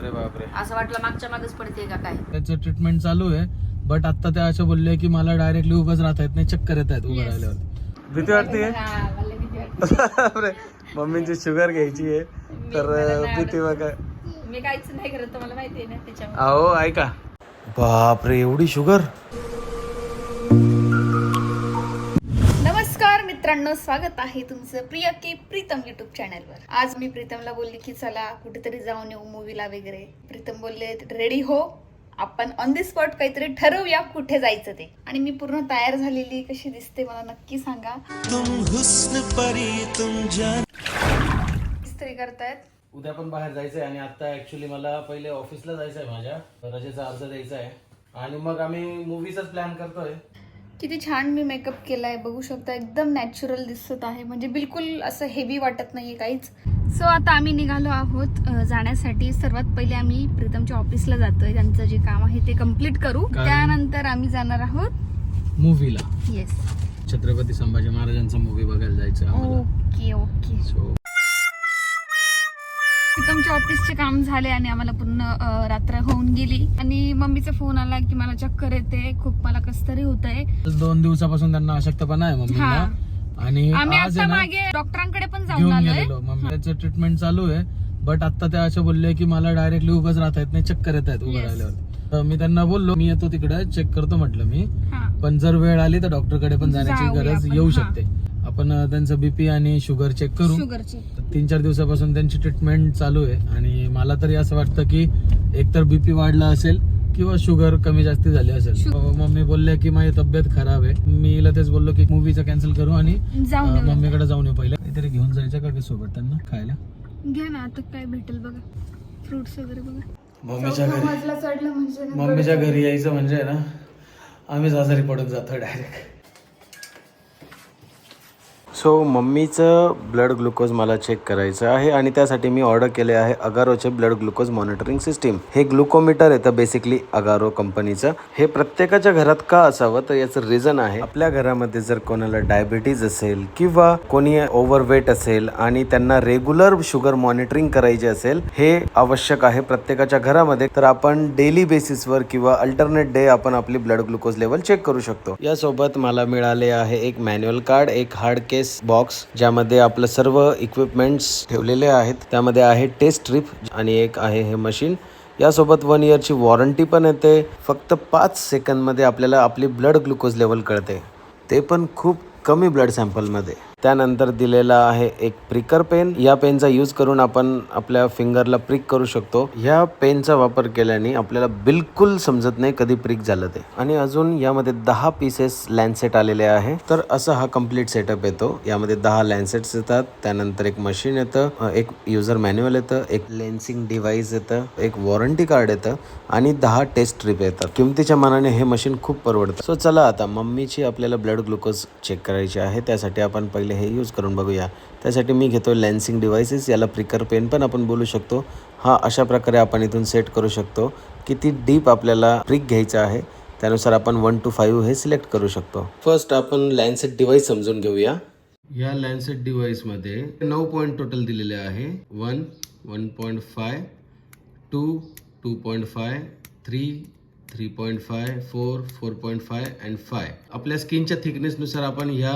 अरे बापरे. असं वाटलं मागच्या मागच पडते का काय? त्याचं ट्रीटमेंट चालू आहे बट आता त्या अशा बोलले की मला डायरेक्टली उभंच राहता येत नाही चक्कर येत आहेत उभं. राहिल्यावर भीती वाटते? हा, मम्मीची शुगर घ्यायची आहे तर भीती बघा मी काहीच नाही करत मला माहिती आहे ना त्याच्यामुळे. अहो ऐका. बापरे एवढी शुगर मित्रांनो स्वागत आहे तुमचं प्रिय के प्रीतम युट्यूब चॅनलवर आज मी प्रीतमला बोलली की चला कुठेतरी जाऊन येऊ मूवीला वगैरे. प्रीतम बोलले रेडी हो? आपण ऑन दी स्पॉट काहीतरी ठरवूया कुठे जायचं ते. आणि मी पूर्ण तयार झालेली कशी दिसते मला नक्की सांगा. इस्त्री करतायत? उद्या पण बाहेर जायचंय आणि आता ऍक्च्युली मला पहिले ऑफिसला जायचंय माझ्या. रजेचा अर्ज द्यायचा आहे आणि मग आम्ही मूवीचाच प्लॅन करतोय. किती छान मी मेकअप केलाय. बघू शकता एकदम नॅचरल दिसत आहे. म्हणजे बिलकुल असं हेवी वाटत नाहीये काहीच. सो आता आम्ही निघालो आहोत जाण्यासाठी. सर्वात पहिले आम्ही प्रीतमच्या ऑफिसला जातोय. त्यांचं जे काम आहे ते कंप्लीट करू. त्यानंतर आम्ही जाणार आहोत. मूवीला येस छत्रपती संभाजी महाराजांचा मूवी बघायला जायचं ओके ओके सो प्रीतमच्या ऑफिसचे काम झाले आणि आम्हाला पूर्ण रात्र होऊन गेली. आणि मम्मीचा फोन आला की मला चक्कर येते. खूप मला कस तरी होत आहे दोन दिवसापासून त्यांना अशक्तपणा आहे मम्मीला. हा. आणि आम्ही आता मागे डॉक्टरांकडे पण जाऊन आलोय. मम्मी. त्याचं ट्रीटमेंट चालू आहे. बट आता त्या अशा बोलले की मला डायरेक्टली उभंच राहता येत नाही चक्कर येत आहेत उभं. राहिल्यावर. तर मी त्यांना बोललो मी येतो तिकडे चेक करतो म्हटलं मी. पण जर वेळ आली तर डॉक्टरकडे पण जाण्याची गरज येऊ. शकते. आपण त्यांचं बीपी आणि शुगर चेक करू. तीन चार दिवसापासून त्यांची ट्रीटमेंट चालू आहे. आणि मला तरी असं वाटतं की एकतर बीपी वाढला असेल किंवा शुगर कमी जास्ती झाली असेल. शु- अं, मम्मी बोलले की माझी तब्येत खराब आहे. मी तेच बोललो की मूवीचं कॅन्सल करू आणि जाऊन अं, येऊया. मम्मीकडे जाऊन येऊ पहिले. काहीतरी घेऊन जायचं का की सोबत त्यांना खायला? घ्या ना आता काय भेटेल बघा. फ्रुट्स वगैरे बघा. मम्मीच्या घरी मजला चढलं म्हणजे ना मम्मीच्या घरी यायचं म्हणजे ना आम्हीच आजारी पडून जातो डायरेक्ट सो मम्मीचं ब्लड ग्लुकोज मला चेक करायचं आहे आणि त्यासाठी मी ऑर्डर केले आहे अगारोचे ब्लड ग्लुकोज मॉनिटरिंग सिस्टीम हे ग्लुकोमीटर येतं बेसिकली अगारो कंपनीचं हे प्रत्येकाच्या घरात का असावं तर याचं रिझन आहे. आपल्या घरामध्ये जर कोणाला डायबिटीज असेल किंवा कोणी ओव्हरवेट असेल आणि त्यांना रेग्युलर शुगर मॉनिटरिंग करायची असेल हे आवश्यक आहे प्रत्येकाच्या घरामध्ये. तर आपण डेली बेसिसवर किंवा अल्टरनेट डे आपण आपली ब्लड ग्लुकोज लेवल चेक करू शकतो. यासोबत मला मिळाले आहे एक मॅन्युअल कार्ड एक हार्ड केस बॉक्स ज्यामध्ये आपलं सर्व इक्विपमेंट्स ठेवलेले आहेत. त्यामध्ये आहे टेस्ट ट्रिप आणि एक आहे हे मशीन यासोबत वन इयरची वॉरंटी पण येते. फक्त पाच सेकंदमध्ये आपल्याला आपली ब्लड ग्लुकोज लेवल कळते. ते पण खूप कमी ब्लड सॅम्पलमध्ये त्यानंतर दिलेला आहे एक प्रिकर पेन या पेनचा यूज करून आपण आपल्या फिंगरला प्रिक करू शकतो. ह्या पेनचा वापर केल्याने आपल्याला बिलकुल समजत नाही कधी प्रिक झालं ते. आणि अजून यामध्ये दहा पीसेस लॅन्सेट आलेले आहे. तर असा हा कंप्लीट सेटअप येतो. यामध्ये दहा लॅन्सेट्स येतात. त्यानंतर एक मशीन येतं. एक युजर मॅन्युअल येतं. एक लेन्सिंग डिव्हाइस येतं. एक वॉरंटी कार्ड येतं. आणि दहा टेस्ट ट्रिप येतात. किमतीच्या मानाने हे मशीन खूप परवडतं. सो चला आता मम्मीची आपल्याला ब्लड ग्लुकोज चेक करायची आहे. त्यासाठी आपण पहिले हे यूज करून बघूया. त्यासाठी मी घेतो लॅन्सिंग डिव्हाइसेस याला प्रिकर पेन पण आपण बोलू शकतो. हा अशा प्रकारे आपण इथून सेट करू शकतो. किती डीप आपल्याला प्रिक घ्यायचा आहे त्यानुसार आपण वन टू फाईव्ह हे सिलेक्ट करू शकतो. फर्स्ट आपण लॅन्सेट डिव्हाइस समजून घेऊया. या लॅन्सेट डिव्हाइसमध्ये नऊ पॉईंट टोटल दिलेले आहे. One one point five two two point five three three point five four four point five and five आपल्या स्किनच्या थिकनेसनुसार आपण ह्या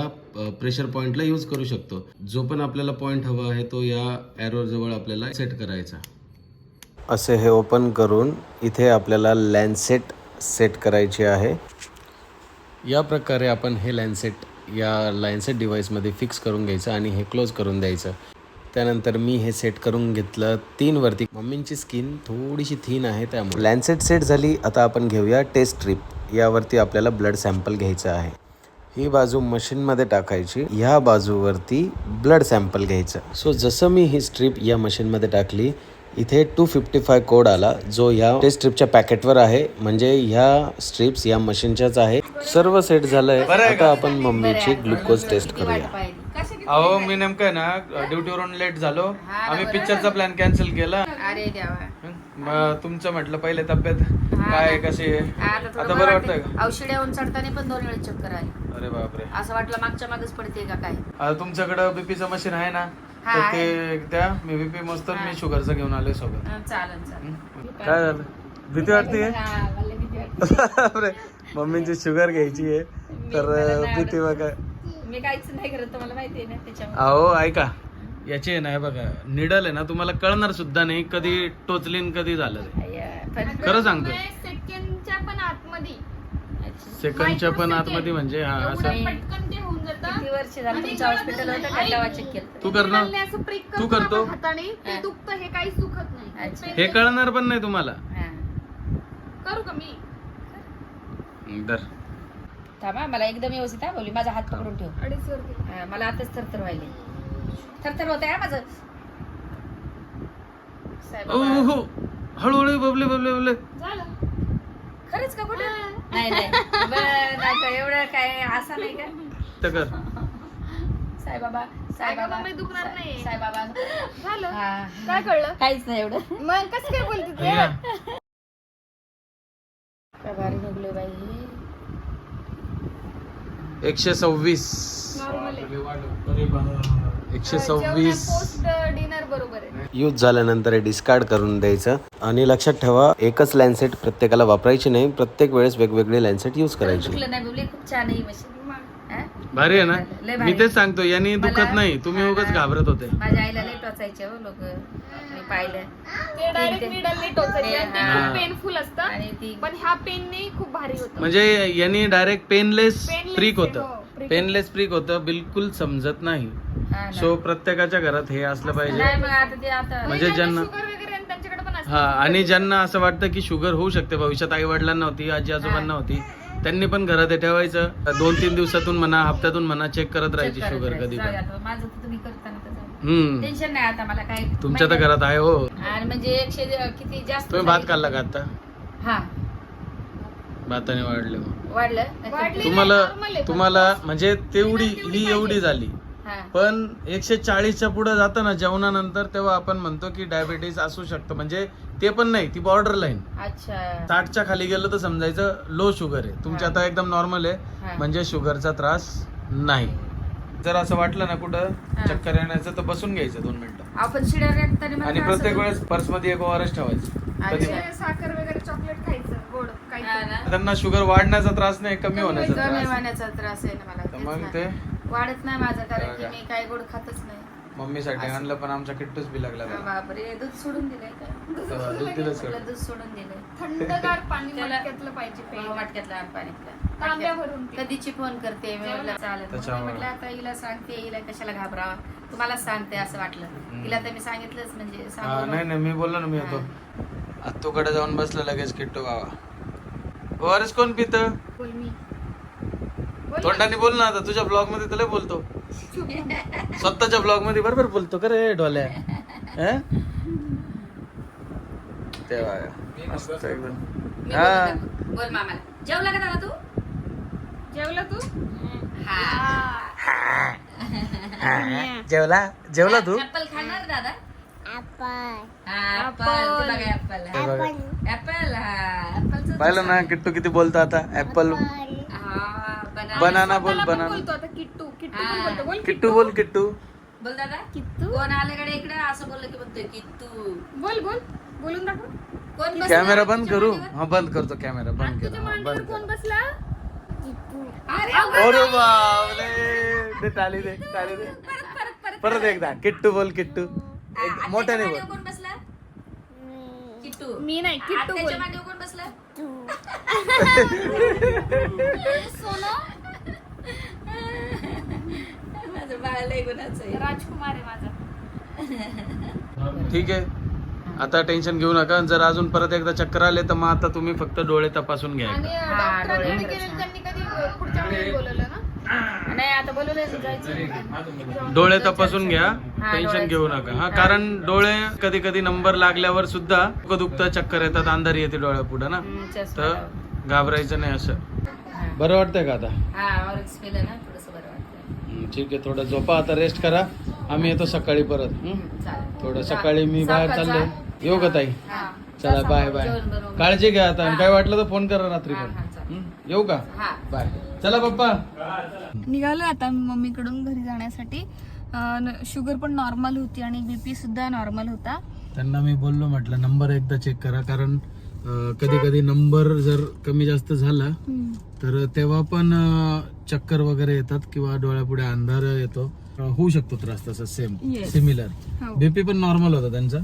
प्रेशर पॉईंटला यूज करू शकतो. जो पण आपल्याला पॉईंट हवा आहे तो या ॲरो जवळ आपल्याला सेट करायचा. असे हे ओपन करून इथे आपल्याला लॅन्सेट सेट करायची आहे. या प्रकारे आपण हे लॅन्सेट या लॅन्सेट डिव्हाइसमध्ये फिक्स करून घ्यायचं आणि हे क्लोज करून द्यायचं. त्यानंतर मी हे सेट करून घेतलं तीन वरती मम्मींची स्किन थोडीशी थीन आहे त्यामुळे. लॅन्सेट सेट झाली आता आपण घेऊया टेस्ट स्ट्रीप यावरती आपल्याला ब्लड सॅम्पल घ्यायचं आहे. ही बाजू मशीनमध्ये टाकायची. ह्या बाजूवरती ब्लड सॅम्पल घ्यायचं. सो जसं मी ही स्ट्रीप या मशीनमध्ये टाकली इथे टू फिफ्टी फाय कोड आला जो ह्या टेस्ट स्ट्रीपच्या पॅकेटवर आहे. म्हणजे ह्या स्ट्रीप्स या मशीनच्याच आहे. सर्व सेट झालंय. आता आपण मम्मीची ग्लुकोज टेस्ट करूया. अहो मी नेमकं ना ड्युटीवरून लेट झालो. आम्ही पिक्चरचा प्लॅन कॅन्सल केला. अरे देवा. मग तुमचं म्हटलं पहिले तब्येत काय आहे, कशी आहे? आता थोडं बरं वाटतंय. का? औषधावरून चढताना पण दोन वेळेस चक्कर आली. अरे बापरे. असं वाटलं मागच्या मागच पडते का काय? आता तुमच्याकडं बीपीचं मशीन आहे ना हा, तर ते त्या मी बीपी मस्त मी शुगरचं घेऊन आलोय सोबत. चालेल चालेल. काय झालं? भीती वाटते? हा, मम्मीची शुगर घ्यायची आहे. तर भीती बघा. मी काहीच नाही करत तुम्हाला माहिती आहे ना त्याच्यामुळे. अहो ऐका. याची आहे ना हे बघा निडल आहे ना तुम्हाला कळणार सुद्धा नाही कधी टोचलीन कधी झालं ते. अय्या, पण- खरं सांगतो सेकंडच्या पण आतमध्ये. अच्छा. सेकंडच्या पण आतमध्ये म्हणजे हा असं. एवढं पटकन ते होऊन जातं. किती वर्ष झालं तुमचं हॉस्पिटल होतं का तेव्हा चेक केलं. तू कर ना असं prick तू करतो करतो? आपण हाताने ते हा. दुखतं हे काहीच दुखत नाही. अच्छा. हे कळणार पण नाही तुम्हाला. हा. करू का मी? दर. थांबा मला एकदम व्यवस्थित हा बोली माझा हात पकडून ठेव. अडीच. हा, मला आताच थरथर व्हायले थरथर होत आहे माझं. साहेब ओ बाबा. हो हळूहळू बबले बबले बबले. झालं. खरंच का कुठं? नाही नाही. बरं एवढं काय असं नाही का? साईबाबा साईबाबा. मी दुखणार नाही. साईबाबा. झालं. हा. काय कळलं? काहीच नाही एवढं. मग कसं काय बोलते तू. काय भारी निघलोय बाई. एकशे सव्वीस. एकशे सव्वीस. पोस्ट डिनर बरोबर आहे. यूज झाल्यानंतर हे डिस्कार्ड करून द्यायचं. आणि लक्षात ठेवा एकच लॅन्सेट प्रत्येकाला वापरायची नाही. प्रत्येक वेळेस वेगवेगळे लॅन्सेट यूज करायची. चुकलं नाही बोलली खूप छान आहे मशीन? भारी आहे ना. मी तेच सांगतो यांनी दुखत नाही. तुम्ही हा, उगाच हा. घाबरत होते. माझ्या आईला लई टोचायचे हो लोक. मी पाहिलं. ते डायरेक्ट ते- निडलने टोचायचे. आणि ते हा. खूप पेनफुल असतं आणि ती पण ह्या पेनने खूप भारी होतं. म्हणजे यांनी डायरेक्ट पेनलेस आहे, होतं. हो, पेनलेस प्रिक होतं बिलकुल समजत नाही. हा. सो प्रत्येकाच्या घरात हे असलं पाहिजे. नाही मग आता ते आता म्हणजे ज्यांना शुगर वगैरे आणि त्यांच्याकडे पण असतं. हा आणि ज्यांना असं वाटतं की शुगर होऊ शकते भविष्यात आई वडिलांना होती आजी आजोबांना होती त्यांनी पण घरात हे ठेवायचं दोन तीन दिवसातून म्हणा हप्त्यातून म्हणा चेक करत राहायची शुगर. कधी पण. माझं तर तुम्ही जाऊ. हम्म टेन्शन नाही आता मला काय तुमच्या तर घरात आहे हो. आणि म्हणजे एकशे जे- किती जास्त तुम्ही भात? खाल्ला का आता हा भाताने वाढले मग. वाढलं वाढली. तुम्हाला तुम्हाला म्हणजे तेवढी ही एवढी. झाली हा पण एकशे चाळीसच्या पुढे जातं ना जेवणानंतर तेव्हा आपण म्हणतो की डायबेटीस असू शकतं म्हणजे ते पण नाही ती बॉर्डर लाईन अच्छा साठच्या खाली गेलं तर समजायचं लो शुगर आहे तुमच्या आता एकदम नॉर्मल आहे हा. म्हणजे शुगरचा त्रास नाही जर असं वाटलं ना कुठं हा. चक्कर येण्याचं तर बसून घ्यायचं दोन मिनिटं आपण शिड्या रेटताना मला आणि प्रत्येक. वेळेस पर्समध्ये एक ओआरएस ठेवायचं कधी अच्छा. ते साखर वगैरे चॉकलेट खायचं गोड हा काही ना. त्यांना शुगर वाढण्याचा त्रास नाही कमी होण्याचा त्रास होण्याचा त्रास आहे ना मला तर तेच मग ना. ते वाढत नाही माझं कारण की बघा. मी काय गोड खातच नाही मम्मीसाठी असं. आणलं पण आमच्या किट्टूच बी लागला त्याला. बापरे दूध सोडून दिलंय का? तेव्हा दूध दिलं सोडून. दिलंय. थंडगार पाणी त्याला- मटक्यातलं पाहिजे प्यायला. वाटक्यातला तांब्या भरून. कधीची फोन करते मी म्हटलं चालेल. मग मी त्याच्यामुळे. म्हटलं आता हिला सांगते हिला कशाला घाबरावा? तुम्हाला सांगते असं वाटलं. तिला तर मी सांगितलंच म्हणजे हा, सांगू नाही नाही मी बोललो ना मी येतो. आत्तूकडे जाऊन बसला लगेच किट्टू बाबा ओआरएस कोण पित? बोल मी. तोंडाने बोल ना आता तुझ्या ब्लॉगमध्ये तुला बोलतो. स्वतःच्या ब्लॉगमध्ये बरोबर बोलतो का रे ढोल्या हं? ते बघा. मस्त एकदम मी हा. बोलत नको. बोल मामाला. जेवला का दादा तू? जेवला तू? हा. जेवला? जेवला तू? ऍपल खाणार दादा? ऍपल पाहिलं ना किट्टू किती बोलतो आता. ऍपल बनाना बनाना बोल स्वतःला पण बनाना बोलतो आता किट्टू किट्टू हा. पण बोलतो. बोल किट्टू. बोल किट्टू. बोल दादा. कित्तू कोण आल्याकडे इकडे? असं बोललं की म्हणतोय कित्तू बोल बोल. बोलून दाखव. कोण बसलं? कॅमेरा बंद तुझ्या करू. मांडीवर? हा बंद करतो कॅमेरा बंद तुझ्या केला. हा, मांडीवर बंद कोण केला. बसला अरे अरे बापरे. दे टाळी दे टाळी दे. परत एकदा. किट्टू बोल किट्टू. एक- आत्याच्या मोठ्याने मांडीवर बोल. कोण बसला? किट्टू. मी नाही किट्टू आत्याच्या बोल. मांडीवर कोण बसला? माझं बाळ लय गुणाचं आहे. राजकुमार आहे माझा. ठीक आहे. आता टेन्शन घेऊ नका. जर अजून परत एकदा चक्कर आले तर मग आता तुम्ही फक्त डोळे तपासून घ्या आणि एकदा. डॉक्टरांकडे डोळे गेले त्यांनी कधी पुढच्या वेळेस बोलवलं ना? नाही आता बोलवलं जायचं. डोळे तपासून घ्या. टेन्शन. घेऊ नका. हा कारण डोळे कधी कधी नंबर लागल्यावर सुद्धा दुखतं चक्कर येतात. अंधारी येते डोळ्या पुढे ना तर. घाबरायचं नाही असं. बरं वाटतंय का आता? हा ऑरेंज पिलं ना थोडस बरं वाटतं हम्म, ठीक आहे थोडं झोपा आता रेस्ट करा. आम्ही येतो सकाळी परत? चालेल. थोडं. सकाळी मी बाहेर चाललोय जा. येऊ का ताई? हा. चला बाय बाय जेवण बनवून. काळजी घ्या आता. आणि हा. काय वाटलं तर फोन करा रात्री पण. हा, चालेल. येऊ का? हा. बाय चला पप्पा. निघालो आता मम्मीकडून घरी जाण्यासाठी. शुगर पण नॉर्मल होती आणि बीपी सुद्धा नॉर्मल होता. त्यांना मी बोललो म्हटलं नंबर एकदा चेक करा. कारण कधी कधी नंबर जर कमी जास्त झाला तर तेव्हा पण चक्कर वगैरे येतात किंवा डोळ्यापुढे अंधार येतो. होऊ शकतो त्रास तसा सेम Yes. सिमिलर हो. बीपी पण नॉर्मल होता त्यांचा.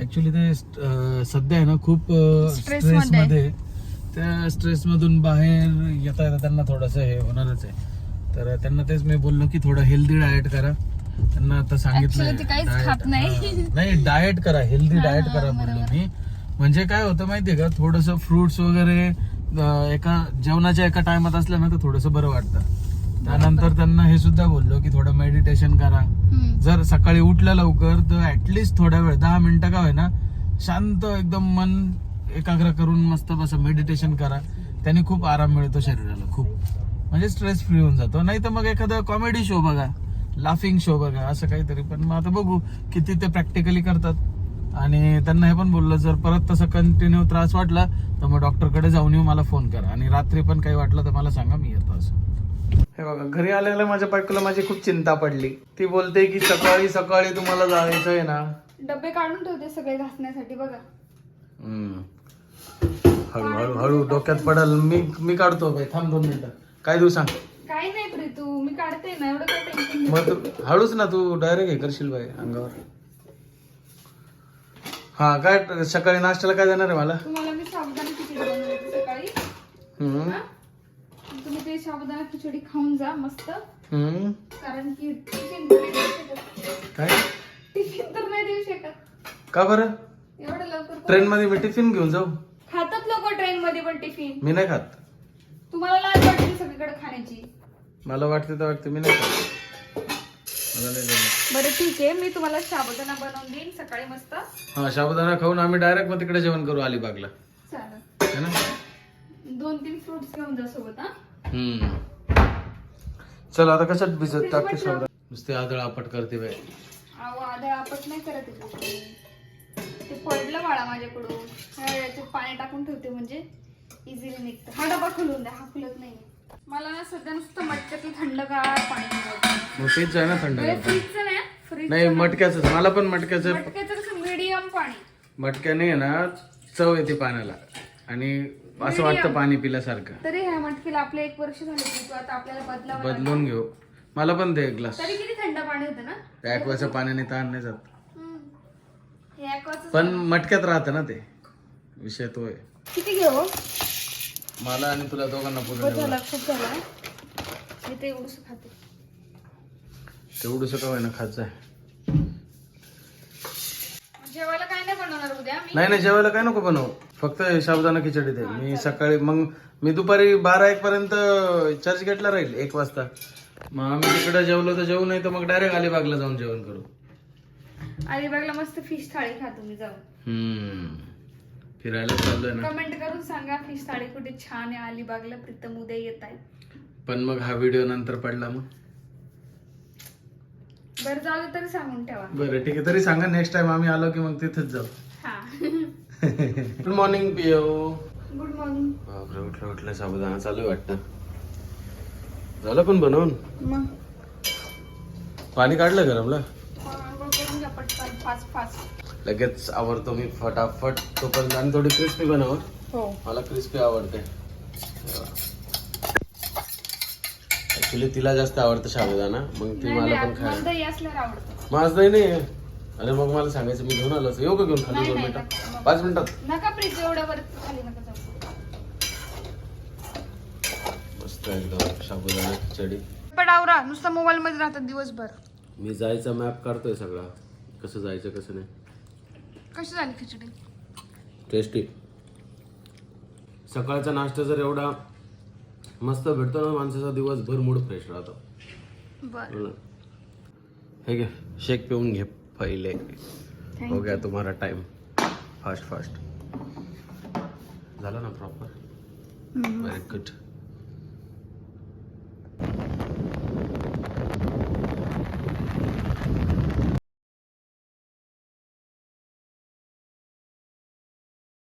ऍक्च्युली ते अं, सध्या आहे ना खूप Stress स्ट्रेस मध्ये. त्या स्ट्रेस मधून बाहेर येता येता त्यांना थोडस हे होणारच आहे. तर त्यांना तेच मी बोललो की थोडं हेल्दी डाएट करा. त्यांना आता सांगितलं Actually ते काहीच खात नाही. नाही डाएट करा हेल्दी डाएट करा बोललो मी. म्हणजे काय होतं माहितीये का? थोडस फ्रुट्स वगैरे एका जेवणाच्या एका टायमात असलं ना तर थोडस बरं वाटतं. त्यानंतर त्यांना हे सुद्धा बोललो की थोडं मेडिटेशन करा. जर सकाळी उठलं लवकर तर ऍटलिस्ट थोड्या वेळ दहा मिनिटं का होईना शांत एकदम मन एकाग्र करून मस्त बस मेडिटेशन करा. त्याने खूप आराम मिळतो शरीराला खूप. म्हणजे स्ट्रेस फ्री होऊन जातो. नाही तर मग एखादा कॉमेडी शो बघा लाफिंग शो बघा असं काहीतरी. पण मग आता बघू किती ते प्रॅक्टिकली करतात. आणि त्यांना हे पण बोललं जर परत तसं कंटिन्यू त्रास वाटला तर मग डॉक्टरकडे जाऊन येऊ मला फोन करा. आणि रात्री पण काही वाटलं तर मला सांगा मी येतो असं. हे बघा घरी आलेल्या माझ्या बायकोला माझी खूप चिंता पडली. ती बोलते की सकाळी सकाळी तुम्हाला जायचं आहे ना? डबे काढून ठेवते सगळे घासण्यासाठी बघा. हळू हळू हळू डोक्यात पडल. मी मी काढतो बाई थांब दोन मिनिटं. काय देऊ सांग? काही नाही प्रीतू मी काढते ना एवढं काय टेन्शन मग तू हळूच ना तू डायरेक्ट हे करशील बाई अंगावर. हा काय सकाळी नाश्त्याला काय देणार आहे मला? तुम्हाला मी साबुदाणा खिचडी बनवली होती सकाळी. हम्म, हा? तुम्ही ते साबुदाणा खिचडी खाऊन जा मस्त. हम्म. कारण की टिफिन तर नाही देऊ शकत. काय? टिफिन तर नाही देऊ शकत. का बरं? एवढं लवकर कोण- ट्रेन मध्ये मी टिफिन घेऊन जाऊ. खातात लोक ट्रेन मध्ये पण टिफिन. मी नाही खात. तुम्हाला लाज वाटते सगळीकडे खाण्याची. मला वाटते तर वाटते मी नाही खात. बरं ठीक आहे. मी तुम्हाला साबुदाणा बनवून देईन. सकाळी मस्त. हा साबुदाणा खाऊन आम्ही डायरेक्ट मग तिकडे जेवण करू अलिबागला. चालेल. है ना? दोन तीन फ्रुट्स घेऊन जा सोबत हा. हम्म. चल आता कशात भिजत टाकते साबुदाणा? नुसते आदळ आपट करते बाई. अहो आधा आपत नाही करत आहे. ते. पडलं बाळा माझ्याकडून. ह्या पाणी टाकून ठेवते म्हणजे इझिली निघतं. हा डबा खुलून द्या. हा खुलत नाही मला ना सध्या नुसतं मटक्यातलं थंडगार पाणी पिवायचं मग तेच आहे ना थंड करता. फ्रीजचं नाही फ्रीज नाही मटक्याच मला पण मटक्याचं मटक्याचं मीडियम पाणी. मटक्याने आहे ना चव येते पाण्याला. आणि असं वाटतं पाणी पिल्यासारखं. तरी ह्या मटकीला आपले एक वर्ष झाले आता आपल्याला बदलावं लागेल. बदलून घेऊ. मला पण दे एक ग्लास तरी किती थंड पाणी होतं ना? ऍक्वाच्या पाण्याने ताण नाही जात. हम्म. हे पण मटक्यात राहतं ना ते. विषय तो आहे. किती घेऊ? मला आणि तुला दोघांना पूर्ण खूप झालं खूप झालं मी ते एवढंच खाते. खायचं आहे जेवायला काय नाही बनवणार उद्या? मी नाही नाही जेवायला काय नको बनवू. फक्त साबुदाणा खिचडी दे. मी सकाळी मग मी दुपारी बारा एक पर्यंत चर्चगेटला राहील एक वाजता. मग आम्ही तिकडे जेवलो तर जेवू नाही तर मग डायरेक्ट अलिबागला जाऊन जेवण करू. अलिबागला मस्त फिश थाळी खा तुम्ही जाऊन हम्म. फिरायला चाललोय ना. कमेंट करून सांगा फिश थाळी कुठे छान आहे अलिबागला प्रीतम उद्या येत आहे पण मग हा व्हिडिओ नंतर पडला मग. बरं जाऊ दे तरी सांगून ठेवा. बरं ठीक आहे तरी सांगा नेक्स्ट टाइम आम्ही आलो की मग तिथेच जाऊ. हा. गुड मॉर्निंग पिओ गुड मॉर्निंग बापरे उठलं उठलं साबुदाणा चालू आहे वाटतं. झालं पण बनवून? मग? पाणी काढलं गरमला? आंघोळ करून घ्या पटकन फास्ट फास्ट. लगेच आवडतो मी फटाफट तोपर्यंत आणि थोडी क्रिस्पी बनव. हं. मला क्रिस्पी आवडते. ऍक्च्युली तिला जास्त आवडतं साबुदाणा मग ती मला पण खायला माझ नाही अरे मग मला सांगायचं मी घेऊन आलो. येऊ का घेऊन खाली दोन मिनिटात. पाच मिनिटात नका प्रीत एवढ्यावर खाली नका जाऊ. मस्त एकदम साबुदाणा खिचडी. पडावरा नुसतं मोबाईल मध्ये राहतात दिवसभर. मी जायचा मॅप काढतोय सगळा. कसं जायचं कसं नाही. कशी झाली खिचडी? टेस्टी सकाळचा नाश्ता जर एवढा मस्त भेटतो ना माणसाचा दिवसभर मूड फ्रेश राहतो. बर. हो? हे घे शेक पिऊन घे पहिले. हो गया तुम्हारा टाइम फास्ट फास्ट झालं ना प्रॉपर व्हेरी गुड